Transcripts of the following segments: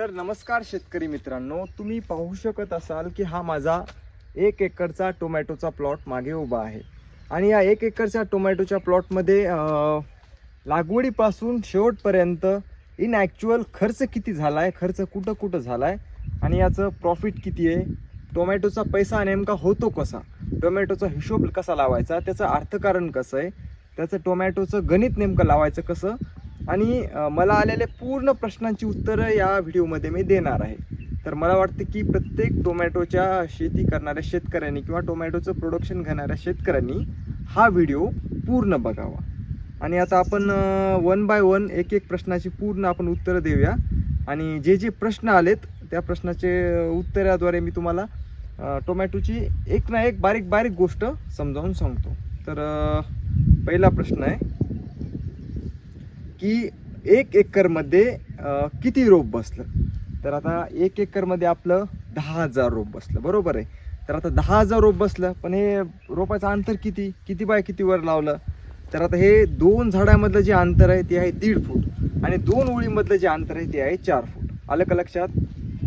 तर नमस्कार शेतकरी मित्रांनो तुम्ही पाहू शकत असाल की हा माझा एक एकरचा टोमॅटोचा प्लॉट मागे उभा आहे. आणि या एक एकरच्या टोमॅटोच्या प्लॉटमध्ये लागवडीपासून शेवटपर्यंत इन ॲक्च्युअल खर्च किती झाला आहे खर्च कुठं कुठं झाला आहे आणि याचं प्रॉफिट किती आहे टोमॅटोचा पैसा नेमका होतो कसा टोमॅटोचा हिशोब कसा लावायचा त्याचं अर्थकारण कसं आहे त्याचं टोमॅटोचं गणित नेमकं लावायचं कसं आणि मला आलेल्या पूर्ण प्रश्नांची उत्तरं या व्हिडिओमध्ये मी देणार आहे. तर मला वाटतं की प्रत्येक टोमॅटोच्या शेती करणाऱ्या शेतकऱ्यांनी किंवा टोमॅटोचं प्रोडक्शन घेणाऱ्या शेतकऱ्यांनी हा व्हिडिओ पूर्ण बघावा. आणि आता आपण वन बाय वन एक एक प्रश्नाची पूर्ण आपण उत्तरं देऊया. आणि जे जे प्रश्न आलेत त्या प्रश्नाचे उत्तराद्वारे मी तुम्हाला टोमॅटोची एक ना एक बारीक बारीक गोष्ट समजावून सांगतो. तर पहिला प्रश्न आहे की एक एकरमध्ये किती रोप बसलं? तर आता एक एकरमध्ये आपलं दहा हजार रोप बसलं. बरोबर आहे? तर आता दहा हजार रोप बसलं पण हे रोपाचं अंतर किती? किती बाय किती वर लावलं? तर आता हे दोन झाडामधलं जे अंतर आहे ते आहे दीड फूट. आणि दोन ओळीमधलं जे अंतर आहे ते आहे चार फूट. आलं का लक्षात?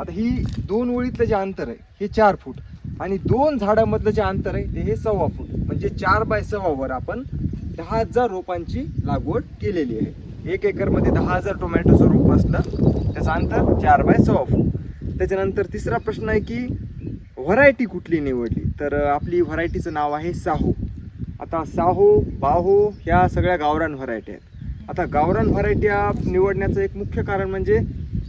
आता ही दोन ओळीतलं जे अंतर आहे हे चार फूट. आणि दोन झाडामधलं जे अंतर आहे ते हे सव्वा फूट. म्हणजे चार बाय सव्वावर आपण दहा हजार रोपांची लागवड केलेली आहे. एक एकरमध्ये दहा हजार टोमॅटोचं रोप असलं त्याचं अंतर चार बाय सव्वा फूट त्याच्यानंतर तिसरा प्रश्न आहे की व्हरायटी कुठली निवडली? तर आपली व्हरायटीचं नाव आहे साहो. आता साहो बाहो ह्या सगळ्या गावरान व्हरायटी आहेत. आता गावरान व्हरायटी निवडण्याचं एक मुख्य कारण म्हणजे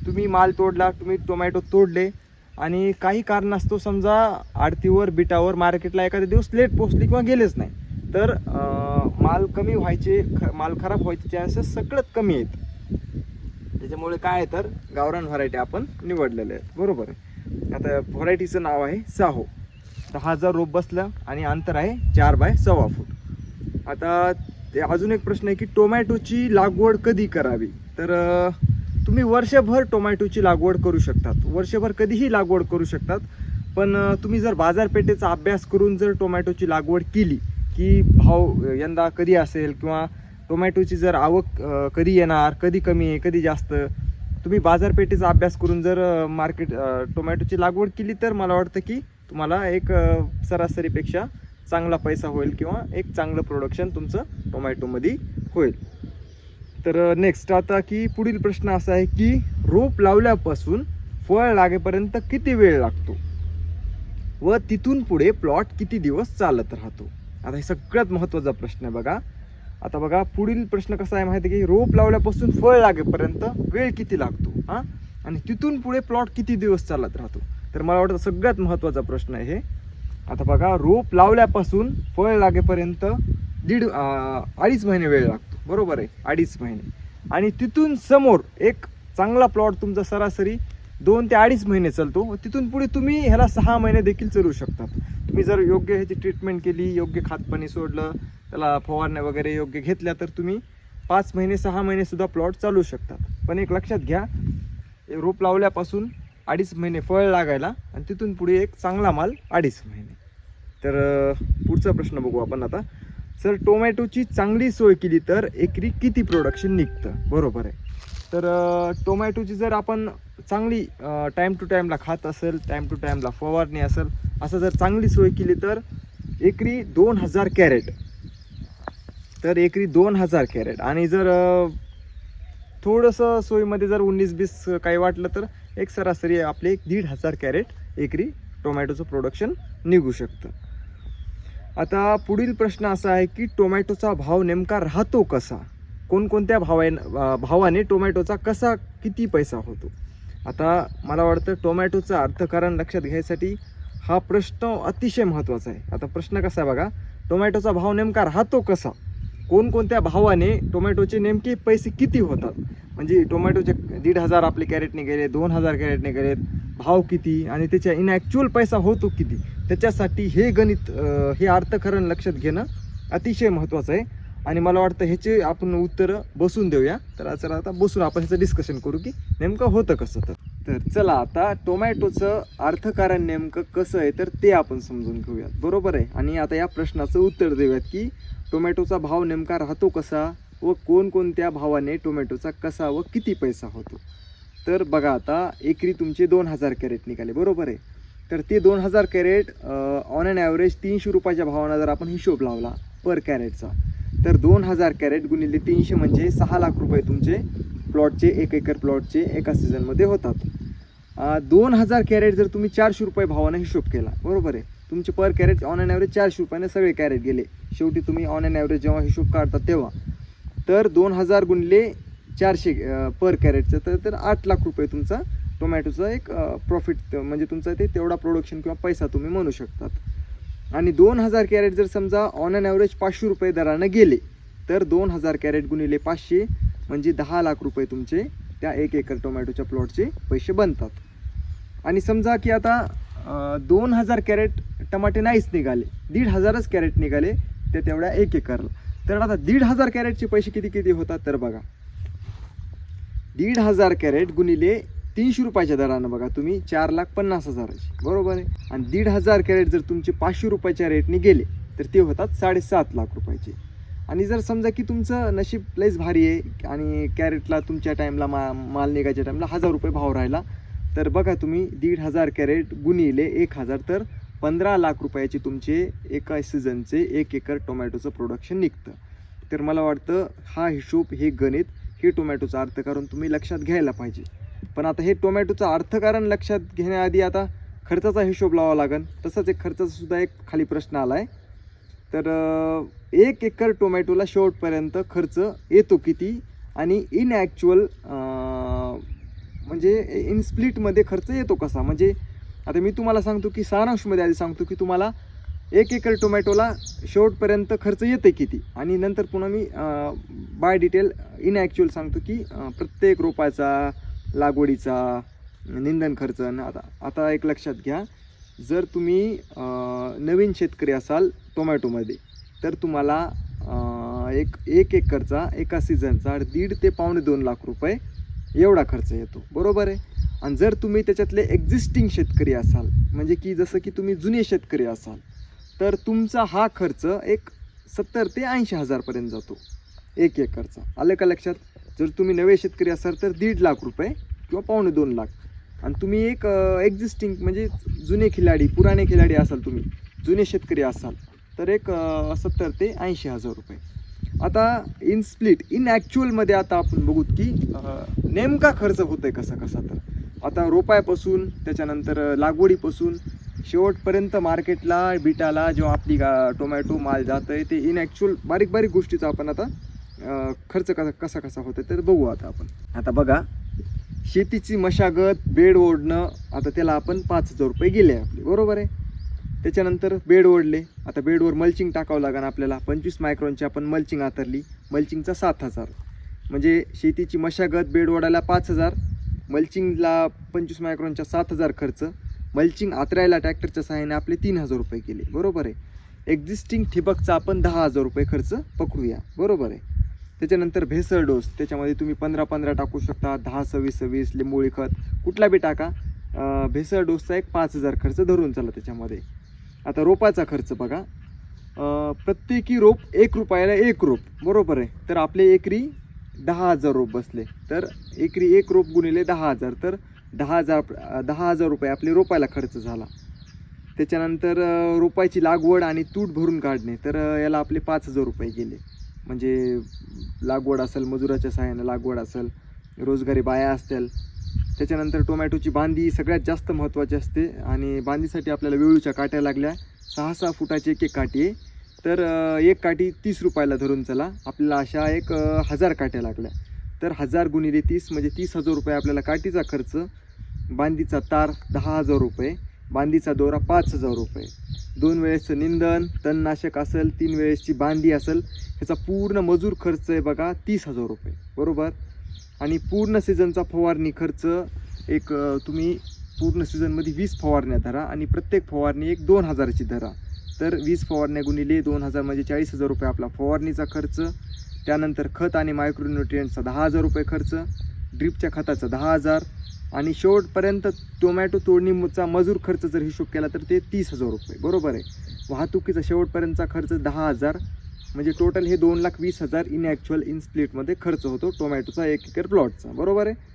तुम्ही माल तोडला तुम्ही टोमॅटो तोडले आणि काही कारणास्तव समजा आडतीवर बिटावर मार्केटला एखाद्या दिवस लेट पोचली किंवा गेलेच नाही. तर माल कमी व्हायचे ख माल खराब व्हायचे चान्सेस सगळ्यात कमी आहेत. त्याच्यामुळे काय आहे तर गावरान व्हरायटी आपण निवडलेल्या आहेत. बरोबर आहे. आता व्हरायटीचं नाव आहे साहो. दहा हजार रोप बसलं आणि अंतर आहे चार बाय सव्वा फूट. आता ते अजून एक प्रश्न आहे की टोमॅटोची लागवड कधी करावी? तर तुम्ही वर्षभर टोमॅटोची लागवड करू शकतात. वर्षभर कधीही लागवड करू शकतात. पण तुम्ही जर बाजारपेठेचा अभ्यास करून जर टोमॅटोची लागवड केली की भाव यंदा कधी असेल किंवा टोमॅटोची जर आवक कधी येणार कधी कमी आहे कधी जास्त? तुम्ही बाजारपेठेचा अभ्यास करून जर मार्केट टोमॅटोची लागवड केली तर मला वाटतं की तुम्हाला एक सरासरीपेक्षा चांगला पैसा होईल किंवा एक चांगलं प्रोडक्शन तुमचं टोमॅटोमध्ये होईल. तर नेक्स्ट आता की पुढील प्रश्न असा आहे की रोप लावल्यापासून फळ लागेपर्यंत किती वेळ लागतो? व तिथून पुढे प्लॉट किती दिवस चालत राहतो? आता हे सगळ्यात महत्त्वाचा प्रश्न आहे बघा. आता बघा पुढील प्रश्न कसा आहे माहिती आहे की? रोप लावल्यापासून फळ लागेपर्यंत वेळ किती लागतो? हां? आणि तिथून पुढे प्लॉट किती दिवस चालत राहतो? तर मला वाटतं सगळ्यात महत्त्वाचा प्रश्न आहे हे. आता बघा रोप लावल्यापासून फळ लागेपर्यंत दीड अडीच महिने वेळ लागतो. बरोबर आहे? अडीच महिने. आणि तिथून समोर एक चांगला प्लॉट तुमचा सरासरी दोन ते अडीच महिने चालतो. तिथून पुढे तुम्ही ह्याला सहा महिने देखील चालू शकतात. तुम्ही जर योग्य ह्याची ट्रीटमेंट केली योग्य खातपाणी सोडलं त्याला फवारण्या वगैरे योग्य घेतल्या तर तुम्ही पाच महिने सहा महिनेसुद्धा प्लॉट चालू शकतात. पण एक लक्षात घ्या रोप लावल्यापासून अडीच महिने फळ लागायला आणि तिथून पुढे एक चांगला माल अडीच महिने. तर पुढचा प्रश्न बघू आपण आता. सर टोमॅटोची चांगली सोय केली तर एकरी किती प्रोडक्शन निघतं? बरोबर आहे. तर टोमॅटोची जर आपण चांगली टाईम टू टाईमला खात असेल टाईम टू टाईमला फवारणी असेल असं जर चांगली सोय केली तर एकरी दोन हजार कॅरेट. तर एकरी दोन हजार कॅरेट. आणि जर थोडंसं सोयीमध्ये जर उन्नीस बीस काही वाटलं तर एक सरासरी आपले एक दीड हजार कॅरेट एकरी टोमॅटोचं प्रोडक्शन निघू शकतं. आता पुढील प्रश्न असा आहे की टोमॅटोचा भाव नेमका राहतो कसा? कोणकोणत्या भावा भावाने टोमॅटोचा कसा किती पैसा होतो? आता मला वाटतं टोमॅटोचं अर्थकारण लक्षात घ्यायसाठी हा प्रश्न अतिशय महत्त्वाचा आहे. आता प्रश्न कसा आहे बघा टोमॅटोचा भाव नेमका राहतो कसा? कोणकोणत्या भावाने टोमॅटोचे नेमके पैसे किती होतात? म्हणजे टोमॅटोचे दीड हजार आपले कॅरेटने गेले दोन हजार कॅरेटने गेलेत भाव किती? आणि त्याच्या इन ॲक्च्युअल पैसा होतो किती? त्याच्यासाठी हे गणित हे अर्थकारण लक्षात घेणं अतिशय महत्त्वाचं आहे. आणि मला वाटतं ह्याचे आपण उत्तरं बसून देऊया. तर चला आता बसून आपण ह्याचं डिस्कशन करू की नेमकं होतं कसं तर. तर चला आता टोमॅटोचं अर्थकारण नेमकं कसं आहे तर ते आपण समजून घेऊयात. बरोबर आहे? आणि आता या प्रश्नाचं उत्तर देऊयात की टोमॅटोचा भाव नेमका राहतो कसा व कोणकोणत्या भावाने टोमॅटोचा कसा व किती पैसा होतो? तर बघा आता एकरी तुमचे दोन हजार कॅरेट निघाले. बरोबर आहे? तर ते दोन हजार कॅरेट ऑन अँड ॲव्हरेज तीनशे रुपयाच्या भावानं जर आपण हिशोब लावला पर कॅरेटचा तर दोन हजार कॅरेट गुणिले तीनशे म्हणजे सहा लाख रुपये तुमचे प्लॉटचे एक एकर प्लॉटचे एका सीझनमध्ये होतात. दोन हजार कॅरेट जर तुम्ही चारशे रुपये भावानं हिशोब केला बरोबर आहे? तुमचे per carat on and average चारशे रुपयाने सगळे कॅरेट गेले. शेवटी तुम्ही ऑन अँड ॲव्हरेज जेव्हा हिशोब काढता तेव्हा. तर दोन हजार गुणले चारशे पर कॅरेटचं तर तर आठ लाख रुपये तुमचा टोमॅटोचा एक प्रॉफिट म्हणजे तुमचा ते तेवढा प्रोडक्शन किंवा पैसा तुम्ही म्हणू शकतात. आणि दोन हजार कॅरेट जर समजा ऑन अन ॲव्हरेज पाचशे रुपये दरानं गेले तर दोन हजार कॅरेट गुणिले पाचशे म्हणजे दहा लाख रुपये तुमचे त्या एक एकर टोमॅटोच्या प्लॉटचे पैसे बनतात. आणि समजा की आता दोन हजार कॅरेट टमाटे नाहीच निघाले दीड हजारच कॅरेट निघाले ते तेवढ्या एक एकरला. तर आता दीड हजार कॅरेटचे पैसे किती किती होतात तर बघा. दीड हजार कॅरेट गुणिले तीनशे रुपयाच्या दरानं बघा तुम्ही चार लाख पन्नास हजाराचे. बरोबर आहे? आणि दीड हजार कॅरेट जर तुमचे पाचशे रुपयाच्या रेटने गेले तर ते होतात साडेसात लाख रुपयाचे. आणि जर समजा की तुमचं नशीब लयच भारी आहे आणि कॅरेटला तुमच्या टाईमला मा माल निघायच्या टाईमला हजार रुपये भाव राहिला तर बघा तुम्ही दीड हजार कॅरेट गुणिले एक हजार तर पंधरा लाख रुपयाचे तुमचे एका सीझनचे एक एकर टोमॅटोचं प्रोडक्शन निघतं. तर मला वाटतं हा हिशोब हे गणित हे टोमॅटोचा अर्थकारण तुम्ही लक्षात घ्यायला पाहिजे. पण आता हे टोमॅटोचं अर्थकारण लक्षात घेण्याआधी आता खर्चाचा हिशोब लावावा लागेल तसंच एक खर्चाचासुद्धा एक खाली प्रश्न आला आहे तर एक एकर टोमॅटोला शेवटपर्यंत खर्च येतो किती? आणि इन ॲक्च्युअल म्हणजे इन स्प्लिटमध्ये खर्च येतो कसा? म्हणजे आता मी तुम्हाला सांगतो की सारांशमध्ये आधी सांगतो की तुम्हाला एक एकर टोमॅटोला शेवटपर्यंत खर्च येते किती? आणि नंतर पुन्हा मी बाय डिटेल इन ॲक्च्युअल सांगतो की प्रत्येक रोपाचा लागवडीचा निंदन खर्च. न आता आता एक लक्षात घ्या जर तुम्ही नवीन शेतकरी असाल टोमॅटोमध्ये तर तुम्हाला एक एक एकरचा एका सीझनचा दीड ते पावणे दोन लाख रुपये एवढा खर्च येतो. बरोबर आहे? आणि जर तुम्ही त्याच्यातले एक्झिस्टिंग शेतकरी असाल म्हणजे की जसं की तुम्ही जुने शेतकरी असाल तर तुमचा हा खर्च एक सत्तर ते ऐंशी हजारपर्यंत जातो एक एकरचा. आलं का लक्षात? जर तुम्ही नवे शेतकरी असाल तर दीड लाख रुपये किंवा पावणे दोन लाख. आणि तुम्ही एक एक्झिस्टिंग म्हणजे जुने खिलाडी पुराणे खिलाडी असाल तुम्ही जुने शेतकरी असाल तर एक सत्तर ते ऐंशी हजार रुपये. आता इन स्प्लिट इन ॲक्च्युअलमध्ये आता आपण बघू की नेमका खर्च होतोय कसा कसा तर. आता रोपायपासून त्याच्यानंतर लागवडीपासून शेवटपर्यंत मार्केटला बिटाला जेव्हा आपली गा टोमॅटो माल जात आहे ते इन ॲक्च्युअल बारीक बारीक गोष्टीचा आपण आता खर्च कसा कसा कसा होतो तर बघू आता आपण. आता बघा शेतीची मशागत बेड ओढणं आता त्याला आपण पाच हजार रुपये गेले आपले. बरोबर आहे? त्याच्यानंतर बेड ओढले. आता बेडवर मल्चिंग टाकावं लागेल आपल्याला. पंचवीस मायक्रॉनची आपण मल्चिंग आतरली. मल्चिंगचा सात हजार. म्हणजे शेतीची मशागत बेड ओढायला पाच हजार. मल्चिंगला पंचवीस मायक्रॉनचा सात हजार खर्च. मल्चिंग आतरायला ट्रॅक्टरच्या सहाय्याने आपले तीन हजार रुपये गेले. बरोबर आहे? एक्झिस्टिंग ठिबकचा आपण दहा हजार रुपये खर्च पकडूया. बरोबर आहे? त्याच्यानंतर भेसळ डोस त्याच्यामध्ये तुम्ही पंधरा पंधरा टाकू शकता दहा सव्वीस सव्वीस लिंबोळी खत कुठला बी टाका. भेसळ डोसचा एक पाच हजार खर्च धरून चला त्याच्यामध्ये. आता रोपाचा खर्च बघा. प्रत्येकी रोप एक रुपयाला एक रोप बरोबर आहे? तर आपले एकरी दहा हजार रोप बसले. तर एकरी एक रोप गुणिले दहा हजार तर दहा हजार दहा हजार रुपये आपले रोपायला खर्च झाला. त्याच्यानंतर रोपायची लागवड आणि तूट भरून काढणे तर याला आपले पाच हजार रुपये गेले. म्हणजे लागवड असेल मजुराच्या सहाय्यानं लागवड असेल रोजगारी बाया असतील त्याच्यानंतर टोमॅटोची बांधी सगळ्यात जास्त महत्त्वाची असते आणि बांधीसाठी आपल्याला वेळूच्या काट्या लागल्या. सहा सहा फुटाची एक एक काठी आहे. तर एक काठी तीस रुपयाला धरून चला. आपल्याला अशा एक हजार काट्या लागल्या. तर हजार गुणिले तीस म्हणजे तीस हजार रुपये आपल्याला काठीचा खर्च. बांधीचा तार दहा हजार रुपये. बांधीचा दोरा पाच हजार रुपये. दोन वेळेसचं निंदन तणनाशक असेल तीन वेळेसची बांधी असेल ह्याचा पूर्ण मजूर खर्च आहे बघा तीस हजार रुपये. बरोबर? आणि पूर्ण सीझनचा फवारणी खर्च एक तुम्ही पूर्ण सीझनमध्ये वीस फवारण्या धरा आणि प्रत्येक फवारणी एक दोन हजाराची धरा. तर वीस फवारण्या गुणिले दोन हजार म्हणजे चाळीस हजार रुपये आपला फवारणीचा खर्च. त्यानंतर खत आणि मायक्रोन्युट्रियंटचा दहा हजार रुपये खर्च. ड्रिपच्या खताचा दहा हजार. आणि शेवटपर्यंत टोमॅटो तोडणीचा मजूर खर्च जर हिशोब केला तर ते तीस हजार रुपये. बरोबर आहे. वाहतुकीचा शेवटपर्यंतचा खर्च दहा हजार. म्हणजे टोटल हे दोन लाख वीस हजार इन ॲक्च्युअल इन स्प्लिटमध्ये खर्च होतो टोमॅटोचा एक एकर प्लॉटचा बरोबर आहे?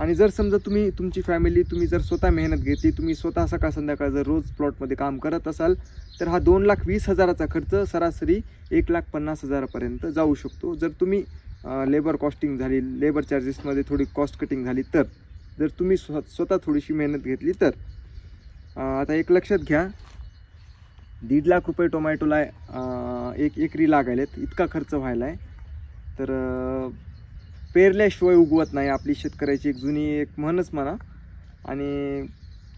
आणि जर समजा तुम्ही तुमची फॅमिली तुम्ही जर स्वतः मेहनत घेतली तुम्ही स्वतः सकाळ संध्याकाळ जर रोज प्लॉटमध्ये काम करत असाल तर हा दोन लाख वीस हजाराचा खर्च सरासरी एक लाख पन्नास हजारापर्यंत जाऊ शकतो. जर तुम्ही लेबर कॉस्टिंग झाली लेबर चार्जेसमध्ये थोडी कॉस्ट कटिंग झाली तर. जर तुम्ही स्व स्वतः थोडीशी मेहनत घेतली तर. आता एक लक्षात घ्या. दीड लाख रुपये टोमॅटोला एक एकरी लागायलेत. इतका खर्च व्हायला आहे तर पेरल्याशिवाय उगवत नाही आपली शेतकऱ्याची एक जुनी एक म्हणच म्हणा. आणि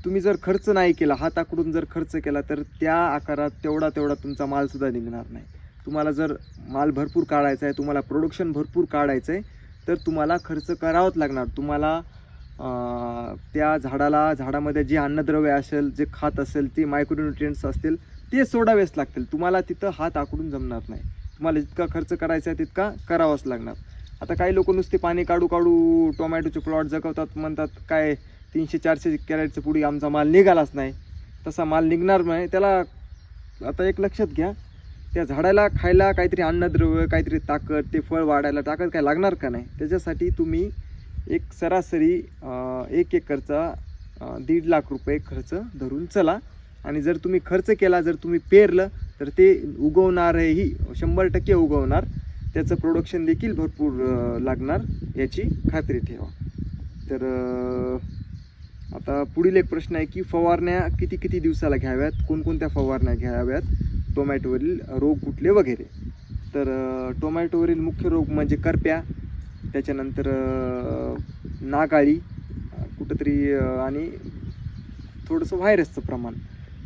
तुम्ही जर खर्च नाही केला हात आकडून जर खर्च केला तर त्या आकारात तेवढा तेवढा तुमचा मालसुद्धा निघणार नाही. तुम्हाला जर माल भरपूर काढायचा आहे तुम्हाला प्रोडक्शन भरपूर काढायचं आहे तर तुम्हाला खर्च करावाच लागणार. तुम्हाला त्या झाडाला झाडामध्ये जे अन्नद्रव्य असेल जे खात असेल ते मायक्रोन्युट्रियंट्स असतील ते सोडावेच लागतील. तुम्हाला तिथं हात आकडून जमणार नाही. तुम्हाला जितका खर्च करायचा आहे तितका करावाच लागणार. आता काही लोक नुसते पाणी काढू काढू टोमॅटोचे प्लॉट जगवतात म्हणतात काय तीनशे चारशे कॅरेटचं पुढे आमचा माल निघालाच नाही. तसा माल निघणार नाही. त्याला आता एक लक्षात घ्या त्या झाडाला खायला काहीतरी अन्नद्रव्य काहीतरी ताकद ते फळ वाढायला ताकद काय लागणार का नाही? त्याच्यासाठी तुम्ही एक सरासरी एक एकरचा दीड लाख रुपये खर्च धरून चला. आणि जर तुम्ही खर्च केला जर तुम्ही पेरलं तर ते उगवणारही शंभर टक्के उगवणार. त्याचं प्रोडक्शन देखील भरपूर लागणार याची खात्री ठेवा. तर आता पुढील एक प्रश्न आहे की फवारण्या किती किती दिवसाला घ्याव्यात? कोणकोणत्या फवारण्या घ्याव्यात? टोमॅटोवरील रोग कुठले वगैरे? तर टोमॅटोवरील मुख्य रोग म्हणजे करप्या. त्याच्यानंतर नागाळी कुठंतरी आणि थोडंसं व्हायरसचं प्रमाण.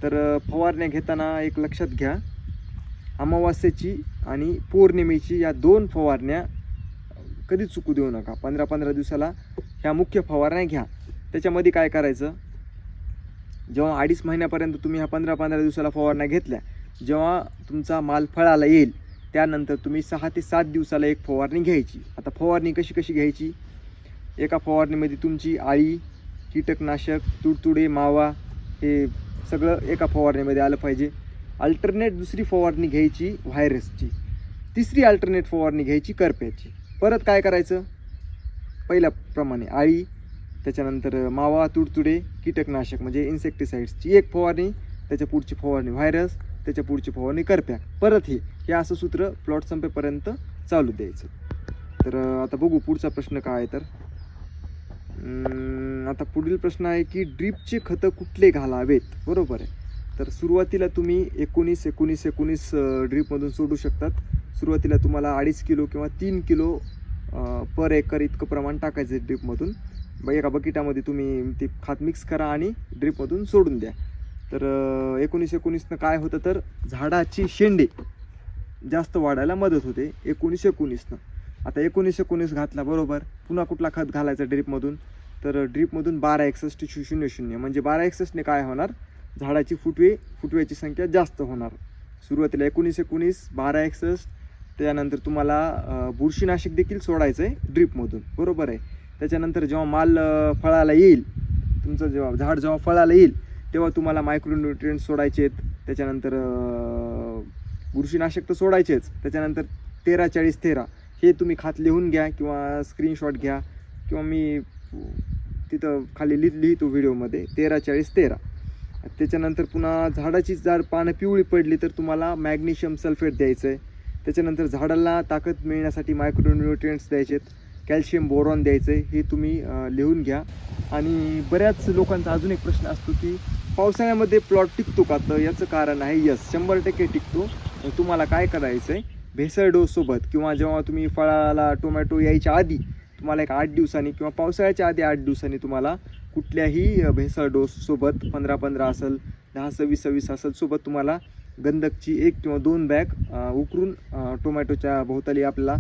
तर फवारण्या घेताना एक लक्षात घ्या. अमावास्याची आणि पौर्णिमेची या दोन फवारण्या कधी चुकू देऊ नका. पंधरा पंधरा दिवसाला ह्या मुख्य फवारण्या घ्या. त्याच्यामध्ये काय करायचं? जेव्हा अडीच महिन्यापर्यंत तुम्ही ह्या पंधरा पंधरा दिवसाला फवारण्या घेतल्या जेव्हा तुमचा माल फळाला येईल त्यानंतर तुम्ही सहा ते सात दिवसाला एक फवारणी घ्यायची. आता फवारणी कशी कशी घ्यायची? एका फवारणीमध्ये तुमची आळी कीटकनाशक तुडतुडे मावा हे सगळं एका फवारणीमध्ये आलं पाहिजे. अल्टरनेट दुसरी फवारणी घ्यायची व्हायरसची तिसरी अल्टरनेट फवारणी घ्यायची करप्याची. परत काय करायचं? पहिल्याप्रमाणे आळी त्याच्यानंतर मावा तुडतुडे कीटकनाशक म्हणजे इन्सेक्टिसाइड्सची एक फवारणी त्याच्या पुढची फवारणी व्हायरस त्याच्या पुढची फवारणी करप्या परत हे हे असं सूत्र प्लॉट संपेपर्यंत चालू द्यायचं. तर आता बघू पुढचा प्रश्न काय आहे तर. आता पुढील प्रश्न आहे की ड्रीपचे खतं कुठले घालावेत? बरोबर आहे. तर सुरुवातीला तुम्ही एकोणीस एकोणीस एकोणीस ड्रीपमधून सोडू शकतात. सुरुवातीला तुम्हाला अडीच किलो किंवा तीन किलो पर एकर इतकं प्रमाण टाकायचं ड्रीपमधून. ब एका बकेटामध्ये तुम्ही ते खात मिक्स करा आणि ड्रीपमधून सोडून द्या. तर एकोणीस एकोणीसनं काय होतं तर झाडाची शेंडे जास्त वाढायला मदत होते एकोणीस एकोणीसनं. आता एकोणीस एकोणीस घातला बरोबर. पुन्हा कुठला खत घालायचा ड्रीपमधून? तर ड्रीपमधून बारा एकसष्ट शून्य शून्य. म्हणजे बारा एकसष्टने काय होणार? झाडाची फुटवे फुटव्याची संख्या जास्त होणार. सुरुवातीला एकोणीस एकोणीस बारा एकसष्ट त्यानंतर तुम्हाला बुरशीनाशक देखील सोडायचं आहे ड्रीपमधून. बरोबर आहे. त्याच्यानंतर जेव्हा माल फळाला येईल तुमचं जेव्हा झाड जेव्हा फळाला येईल तेव्हा तुम्हाला मायक्रोन्युट्रियंट सोडायचे आहेत त्याच्यानंतर बुरशीनाशक तर सोडायचेच. त्याच्यानंतर तेरा चाळीस तेरा. हे तुम्ही खात लिहून घ्या किंवा स्क्रीनशॉट घ्या. किंवा मी तिथं खाली लिह लिहितो व्हिडिओमध्ये तेरा चाळीस तेरा. त्याच्यानंतर पुन्हा झाडाची जर पानं पिवळी पडली तर तुम्हाला मॅग्नेशियम सल्फेट द्यायचं आहे त्याच्यानंतर झाडाला ताकद मिळण्यासाठी मायक्रोन्युट्रियंट्स द्यायचे आहेत कॅल्शियम बोरॉन द्यायचं आहे हे तुम्ही लिहून घ्या. आणि बऱ्याच लोकांचा अजून एक प्रश्न असतो की पावसाळ्यामध्ये प्लॉट टिकतो का? तर याचं कारण आहे यस शंभर टक्के टिकतो. तुम्हाला काय करायचं आहे? भेसळ डोससोबत किंवा जेव्हा तुम्ही फळाला टोमॅटो यायच्या आधी तुम्हाला एक आठ दिवसांनी किंवा पावसाळ्याच्या आधी आठ दिवसांनी तुम्हाला कुठल्याही भेसळ डोससोबत पंधरा पंधरा असेल दहा सव्वीस सव्वीस असेल सोबत तुम्हाला गंधकची एक किंवा दोन बॅग उकरून टोमॅटोच्या भोवताली आपल्याला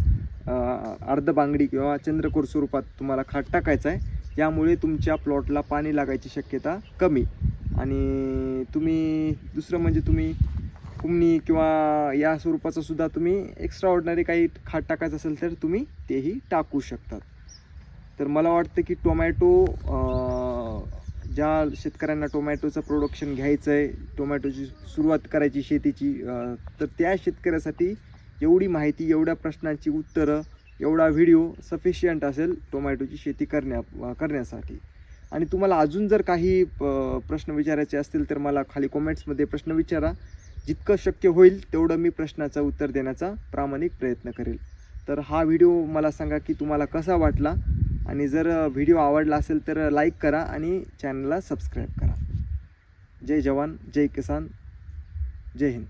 अर्ध बांगडी किंवा चंद्रकोर स्वरूपात तुम्हाला खाट टाकायचा आहे. यामुळे तुमच्या प्लॉटला पाणी लागायची शक्यता कमी. आणि तुम्ही दुसरं म्हणजे तुम्ही कुमणी किंवा या स्वरूपाचा सुद्धा तुम्ही एक्स्ट्रा ऑर्डनरी काही खाट टाकायचं असेल तर तुम्ही तेही टाकू शकतात. तर मला वाटतं की टोमॅटो ज्या शेतकऱ्यांना टोमॅटोचं प्रोडक्शन घ्यायचं आहे टोमॅटोची सुरुवात करायची शेतीची तर त्या शेतकऱ्यासाठी एवढी माहिती एवढ्या प्रश्नांची उत्तरं एवढा व्हिडिओ सफिशियंट असेल टोमॅटोची शेती करण्या करण्यासाठी. आणि तुम्हाला अजून जर काही प- प्रश्न विचारायचे असतील तर मला खाली कॉमेंट्समध्ये प्रश्न विचारा. जितकं शक्य होईल तेवढं मी प्रश्नाचं उत्तर देण्याचा प्रामाणिक प्रयत्न करेल. तर हा व्हिडिओ मला सांगा की तुम्हाला कसा वाटला? आणि जर व्हिडिओ आवडला असेल तर लाईक करा आणि चॅनलला सबस्क्राईब करा. जय जवान जय किसान जय हिंद.